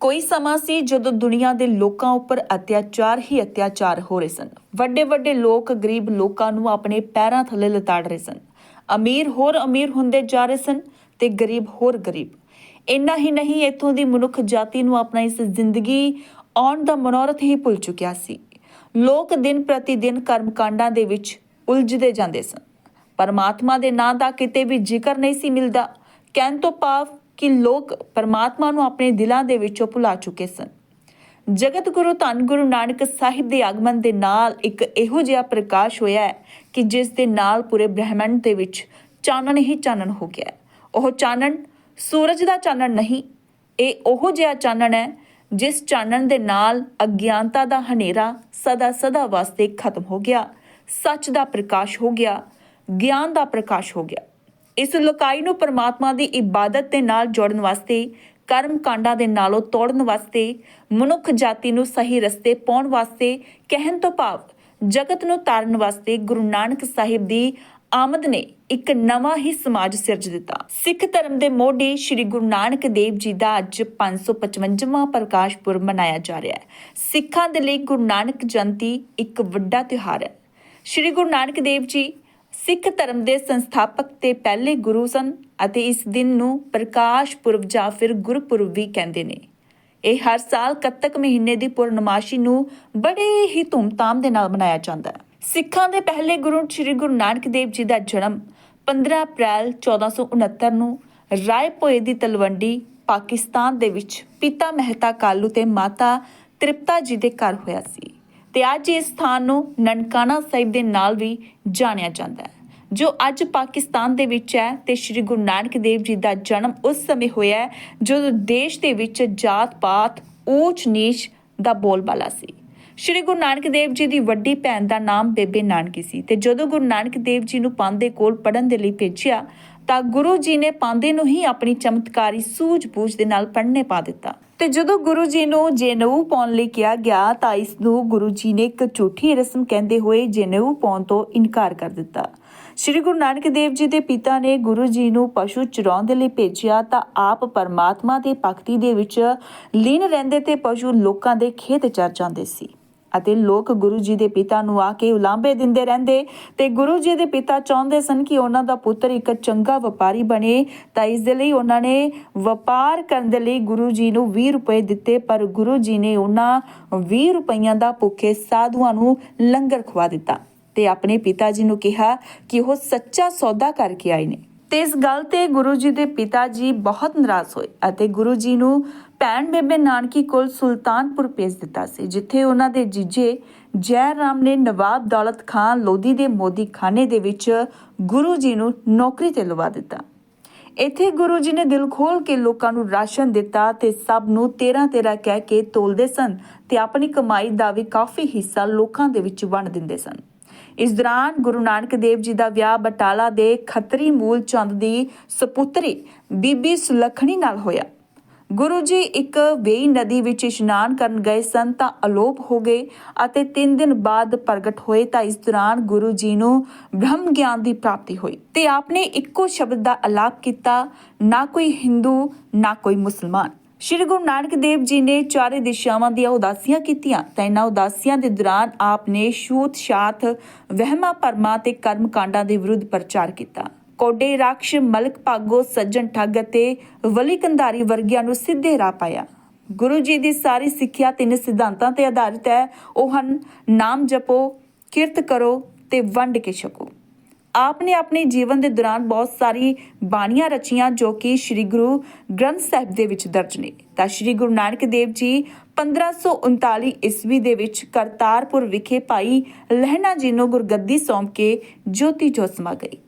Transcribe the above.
ਕੋਈ ਸਮਾਂ ਸੀ ਜਦੋਂ ਦੁਨੀਆ ਦੇ ਲੋਕਾਂ ਉੱਪਰ ਅਤਿਆਚਾਰ ਹੀ ਅਤਿਆਚਾਰ ਹੋ ਰਹੇ ਸਨ। ਵੱਡੇ ਵੱਡੇ ਲੋਕ ਗਰੀਬ ਲੋਕਾਂ ਨੂੰ ਆਪਣੇ ਪੈਰਾਂ ਥੱਲੇ ਲਤਾੜ ਰਹੇ ਸਨ। ਅਮੀਰ ਹੋਰ ਅਮੀਰ ਹੁੰਦੇ ਜਾ ਰਹੇ ਸਨ ਤੇ ਗਰੀਬ ਹੋਰ ਗਰੀਬ। ਇੰਨਾ ਹੀ ਨਹੀਂ, ਇੱਥੋਂ ਦੀ ਮਨੁੱਖ ਜਾਤੀ ਨੂੰ ਆਪਣਾ ਇਸ ਜ਼ਿੰਦਗੀ ਆਉਣ ਦਾ ਮਨੋਰਥ ਹੀ ਭੁੱਲ ਚੁੱਕਿਆ ਸੀ। ਲੋਕ ਦਿਨ ਪ੍ਰਤੀ ਦਿਨ ਕਰਮਕਾਂਡਾਂ ਦੇ ਵਿੱਚ ਉਲਝਦੇ ਜਾਂਦੇ ਸਨ। ਪਰਮਾਤਮਾ ਦੇ ਨਾਂ ਦਾ ਕਿਤੇ ਵੀ ਜ਼ਿਕਰ ਨਹੀਂ ਸੀ ਮਿਲਦਾ। ਕਹਿਣ ਤੋਂ ਭਾਵ ਕਿ ਲੋਕ ਪਰਮਾਤਮਾ ਨੂੰ ਆਪਣੇ ਦਿਲਾਂ ਦੇ ਵਿੱਚੋਂ ਭੁਲਾ ਚੁੱਕੇ ਸਨ। ਜਗਤ ਗੁਰੂ ਧੰਨ ਗੁਰੂ ਨਾਨਕ ਸਾਹਿਬ ਦੇ ਆਗਮਨ ਦੇ ਨਾਲ ਇੱਕ ਇਹੋ ਜਿਹਾ ਪ੍ਰਕਾਸ਼ ਹੋਇਆ ਹੈ ਕਿ ਜਿਸ ਦੇ ਨਾਲ ਪੂਰੇ ਬ੍ਰਹਿਮੰਡ ਦੇ ਵਿੱਚ ਚਾਨਣ ਹੀ ਚਾਨਣ ਹੋ ਗਿਆ ਉਹ ਚਾਨਣ ਸੂਰਜ ਦਾ ਚਾਨਣ ਨਹੀਂ, ਇਹ ਉਹ ਜਿਹਾ ਚਾਨਣ ਹੈ ਜਿਸ ਚਾਨਣ ਦੇ ਨਾਲ ਅਗਿਆਨਤਾ ਦਾ ਹਨੇਰਾ ਸਦਾ ਸਦਾ ਵਾਸਤੇ ਖਤਮ ਹੋ ਗਿਆ, ਸੱਚ ਦਾ ਪ੍ਰਕਾਸ਼ ਹੋ ਗਿਆ, ਗਿਆਨ ਦਾ ਪ੍ਰਕਾਸ਼ ਹੋ ਗਿਆ। ਇਸ ਲੋਕਾਈ ਨੂੰ ਪਰਮਾਤਮਾ ਦੀ ਇਬਾਦਤ ਦੇ ਨਾਲ ਜੋੜਨ ਵਾਸਤੇ ਕਰਮ ਕਾਂਡਾਂ ਦੇ ਨਾਲੋਂ ਤੋੜਨ ਵਾਸਤੇ, ਮਨੁੱਖ ਜਾਤੀ ਨੂੰ ਸਹੀ ਰਸਤੇ ਪਾਉਣ ਵਾਸਤੇ, ਕਹਿਣ ਤੋਂ ਭਾਵ ਜਗਤ ਨੂੰ ਤਾਰਨ ਵਾਸਤੇ ਗੁਰੂ ਨਾਨਕ ਸਾਹਿਬ ਦੀ ਆਮਦ ਨੇ ਇੱਕ ਨਵਾਂ ਹੀ ਸਮਾਜ ਸਿਰਜ ਦਿੱਤਾ। ਸਿੱਖ ਧਰਮ ਦੇ ਮੋਢੀ ਸ੍ਰੀ ਗੁਰੂ ਨਾਨਕ ਦੇਵ ਜੀ ਦਾ ਅੱਜ 555ਵਾਂ ਪ੍ਰਕਾਸ਼ ਪੁਰਬ ਮਨਾਇਆ ਜਾ ਰਿਹਾ ਹੈ। ਸਿੱਖਾਂ ਦੇ ਲਈ ਗੁਰੂ ਨਾਨਕ ਜਯੰਤੀ ਇੱਕ ਵੱਡਾ ਤਿਉਹਾਰ ਹੈ। ਸ੍ਰੀ ਗੁਰੂ ਨਾਨਕ ਦੇਵ ਜੀ ਸਿੱਖ ਧਰਮ ਦੇ ਸੰਸਥਾਪਕ ਤੇ ਪਹਿਲੇ ਗੁਰੂ ਸਨ ਅਤੇ ਇਸ ਦਿਨ ਨੂੰ ਪ੍ਰਕਾਸ਼ ਪੁਰਬ ਜਾਂ ਫਿਰ ਗੁਰਪੁਰਬ ਵੀ ਕਹਿੰਦੇ ਨੇ। ਇਹ ਹਰ ਸਾਲ ਕੱਤਕ ਮਹੀਨੇ ਦੀ ਪੂਰਨਮਾਸ਼ੀ ਨੂੰ ਬੜੇ ਹੀ ਧੂਮਧਾਮ ਦੇ ਨਾਲ ਮਨਾਇਆ ਜਾਂਦਾ ਹੈ। ਸਿੱਖਾਂ ਦੇ ਪਹਿਲੇ ਗੁਰੂ ਸ੍ਰੀ ਗੁਰੂ ਨਾਨਕ ਦੇਵ ਜੀ ਦਾ ਜਨਮ 15 ਅਪ੍ਰੈਲ 1469 ਨੂੰ ਰਾਏ ਭੋਏ ਦੀ ਤਲਵੰਡੀ, ਪਾਕਿਸਤਾਨ ਦੇ ਵਿੱਚ ਪਿਤਾ ਮਹਿਤਾ ਕਾਲੂ ਤੇ ਮਾਤਾ ਤ੍ਰਿਪਤਾ ਜੀ ਦੇ ਘਰ ਹੋਇਆ ਸੀ। ਤੇ ਅੱਜ ਇਸ ਸਥਾਨ ਨੂੰ ਨਨਕਾਣਾ ਸਾਹਿਬ ਦੇ ਨਾਲ ਵੀ ਜਾਣਿਆ ਜਾਂਦਾ ਹੈ, ਜੋ ਅੱਜ ਪਾਕਿਸਤਾਨ ਦੇ ਵਿੱਚ ਹੈ ਤੇ ਸ੍ਰੀ ਗੁਰੂ ਨਾਨਕ ਦੇਵ ਜੀ ਦਾ ਜਨਮ ਉਸ ਸਮੇਂ ਹੋਇਆ ਜਦੋਂ ਦੇਸ਼ ਦੇ ਵਿੱਚ ਜਾਤ-ਪਾਤ ਊਚ ਨੀਚ ਦਾ ਬੋਲਬਾਲਾ ਸੀ। ਸ਼੍ਰੀ ਗੁਰੂ ਨਾਨਕ ਦੇਵ ਜੀ ਦੀ ਵੱਡੀ ਭੈਣ ਦਾ ਨਾਮ ਬੇਬੇ ਨਾਨਕੀ ਸੀ ਤੇ ਜਦੋਂ ਗੁਰੂ ਨਾਨਕ ਦੇਵ ਜੀ ਨੂੰ ਪੰਥ ਦੇ ਕੋਲ ਪੜਨ ਦੇ ਲਈ ਭੇਜਿਆ ਤਾਂ ਗੁਰੂ ਜੀ ਨੇ ਪਾਂਦੇ ਨੂੰ ਹੀ ਆਪਣੀ ਚਮਤਕਾਰੀ ਸੂਝ-ਬੂਝ ਦੇ ਨਾਲ ਪੜ੍ਹਨੇ ਪਾ ਦਿੱਤਾ। ਤੇ ਜਦੋਂ ਗੁਰੂ ਜੀ ਨੂੰ ਜਨੇਊ ਪਾਉਣ ਲਈ ਕਿਹਾ ਗਿਆ ਤਾਂ ਇਸ ਨੂੰ ਗੁਰੂ ਜੀ ਨੇ ਇੱਕ ਝੂਠੀ ਰਸਮ ਕਹਿੰਦੇ ਹੋਏ ਜਨੇਊ ਪਾਉਣ ਤੋਂ ਇਨਕਾਰ ਕਰ ਦਿੱਤਾ। ਸ਼੍ਰੀ ਗੁਰੂ ਨਾਨਕ ਦੇਵ ਜੀ ਦੇ ਪਿਤਾ ਨੇ ਗੁਰੂ ਜੀ ਨੂੰ ਪਸ਼ੂ ਚਰਾਉਣ ਦੇ ਲਈ ਭੇਜਿਆ ਤਾਂ ਆਪ ਪਰਮਾਤਮਾ ਦੀ ਭਗਤੀ ਦੇ ਵਿੱਚ ਲੀਨ ਰਹਿੰਦੇ ਤੇ ਪਸ਼ੂ ਲੋਕਾਂ ਦੇ ਖੇਤ ਚਰ ਜਾਂਦੇ ਸੀ। ਅਤੇ ਲੋਕ ਗੁਰੂ ਜੀ ਦੇ ਪਿਤਾ ਨੂੰ ਆ ਕੇ ਉਲਾਂਭੇ ਦਿੰਦੇ ਰਹਿੰਦੇ। ਤੇ ਗੁਰੂ ਜੀ ਦੇ ਪਿਤਾ ਚਾਹੁੰਦੇ ਸਨ ਕਿ ਉਹਨਾਂ ਦਾ ਪੁੱਤਰ ਇੱਕ ਚੰਗਾ ਵਪਾਰੀ ਬਣੇ। ਤਾਂ ਇਸ ਦੇ ਲਈ ਉਹਨਾਂ ਨੇ ਵਪਾਰ ਕਰਨ ਦੇ ਲਈ ਗੁਰੂ ਜੀ ਨੂੰ 20 ਰੁਪਏ ਦਿੱਤੇ। ਪਰ ਗੁਰੂ ਜੀ ਨੇ ਉਹਨਾਂ 20 ਰੁਪਈਆਂ ਦਾ ਭੁੱਖੇ ਸਾਧੂਆਂ ਨੂੰ ਲੰਗਰ ਖਵਾ ਦਿੱਤਾ ਤੇ ਆਪਣੇ ਪਿਤਾ ਜੀ ਨੂੰ ਕਿਹਾ ਕਿ ਉਹ ਸੱਚਾ ਸੌਦਾ ਕਰਕੇ ਆਏ ਨੇ। ਤੇ ਇਸ ਗੱਲ ਤੇ ਗੁਰੂ ਜੀ ਦੇ ਪਿਤਾ ਜੀ ਬਹੁਤ ਨਾਰਾਜ਼ ਹੋਏ ਅਤੇ ਗੁਰੂ ਜੀ ਨੂੰ ਭੈਣ ਬੇਬੇ ਨਾਨਕੀ ਕੋਲ ਸੁਲਤਾਨਪੁਰ ਭੇਜ ਦਿੱਤਾ ਸੀ, ਜਿੱਥੇ ਉਹਨਾਂ ਦੇ ਜੀਜੇ ਜੈ ਰਾਮ ਨੇ ਨਵਾਬ ਦੌਲਤ ਖਾਨ ਲੋਧੀ ਦੇ ਮੋਦੀ ਖਾਨੇ ਦੇ ਵਿੱਚ ਗੁਰੂ ਜੀ ਨੂੰ ਨੌਕਰੀ ਤੇ ਲਵਾ ਦਿੱਤਾ। ਇੱਥੇ ਗੁਰੂ ਜੀ ਨੇ ਦਿਲ ਖੋਲ ਕੇ ਲੋਕਾਂ ਨੂੰ ਰਾਸ਼ਨ ਦਿੱਤਾ ਤੇ ਸਭ ਨੂੰ 13 13 ਕਹਿ ਕੇ ਤੋਲਦੇ ਸਨ ਤੇ ਆਪਣੀ ਕਮਾਈ ਦਾ ਵੀ ਕਾਫੀ ਹਿੱਸਾ ਲੋਕਾਂ ਦੇ ਵਿੱਚ ਵੰਡ ਦਿੰਦੇ ਸਨ। ਇਸ ਦੌਰਾਨ ਗੁਰੂ ਨਾਨਕ ਦੇਵ ਜੀ ਦਾ ਵਿਆਹ ਬਟਾਲਾ ਦੇ ਖੱਤਰੀ ਮੂਲ ਚੰਦ ਦੀ ਸਪੁੱਤਰੀ ਬੀਬੀ ਸੁਲੱਖਣੀ ਨਾਲ ਹੋਇਆ। ਗੁਰੂ ਜੀ ਇੱਕ ਵੇਈ ਨਦੀ ਵਿੱਚ ਇਸ਼ਨਾਨ ਕਰਨ ਗਏ ਸਨ ਤਾਂ ਅਲੋਪ ਹੋ ਗਏ ਅਤੇ 3 ਦਿਨ ਬਾਅਦ ਪ੍ਰਗਟ ਹੋਏ ਤਾਂ ਇਸ ਦੌਰਾਨ ਗੁਰੂ ਜੀ ਨੂੰ ਬ੍ਰਹਮ ਗਿਆਨ ਦੀ ਪ੍ਰਾਪਤੀ ਹੋਈ ਤੇ ਆਪਨੇ ਇੱਕੋ ਸ਼ਬਦ ਦਾ ਅਲਾਪ ਕੀਤਾ, ਨਾ ਕੋਈ ਹਿੰਦੂ, ਨਾ ਕੋਈ ਮੁਸਲਮਾਨ। ਸ਼੍ਰੀ ਗੁਰੂ ਨਾਨਕ ਦੇਵ ਜੀ ਨੇ ਚਾਰੇ ਦਿਸ਼ਾਵਾਂ ਦੀਆਂ ਉਦਾਸੀਆਂ ਕੀਤੀਆਂ ਤਾਂ ਇਹਨਾਂ ਉਦਾਸੀਆਂ ਦੇ ਦੌਰਾਨ ਆਪ ਨੇ ਛੂਤ ਛਾਤ ਵਹਿਮਾਂ ਭਰਮਾਂ ਤੇ ਕਰਮ ਕਾਂਡਾਂ ਦੇ ਵਿਰੁੱਧ ਪ੍ਰਚਾਰ ਕੀਤਾ। ਕੋਡੇ ਰਾਖਸ਼ ਮਲਕ ਭਾਗੋ ਸੱਜਣ ਠੱਗ ਅਤੇ ਵਲੀ ਕੰਧਾਰੀ ਵਰਗਿਆਂ ਨੂੰ ਸਿੱਧੇ ਰਾਹ ਪਾਇਆ। ਗੁਰੂ ਜੀ ਦੀ ਸਾਰੀ ਸਿੱਖਿਆ ਤਿੰਨ ਸਿਧਾਂਤਾਂ ਤੇ ਆਧਾਰਿਤ ਹੈ। ਉਹ ਹਨ, ਨਾਮ ਜਪੋ, ਕਿਰਤ ਕਰੋ ਤੇ ਵੰਡ ਕੇ ਛਕੋ। ਆਪ ਨੇ ਆਪਣੇ ਜੀਵਨ ਦੇ ਦੌਰਾਨ ਬਹੁਤ ਸਾਰੀ ਬਾਣੀਆਂ ਰਚੀਆਂ ਜੋ ਕਿ ਸ੍ਰੀ ਗੁਰੂ ਗ੍ਰੰਥ ਸਾਹਿਬ ਦੇ ਵਿੱਚ ਦਰਜ ਨੇ। ਤਾਂ ਸ੍ਰੀ ਗੁਰੂ ਨਾਨਕ ਦੇਵ ਜੀ 1539 ਈਸਵੀ ਦੇ ਵਿੱਚ ਕਰਤਾਰਪੁਰ ਵਿਖੇ ਭਾਈ ਲਹਿਣਾ ਜੀ ਨੂੰ ਗੁਰਗੱਦੀ ਸੌਂਪ ਕੇ ਜੋਤੀ ਜੋਤ ਸਮਾ ਗਈ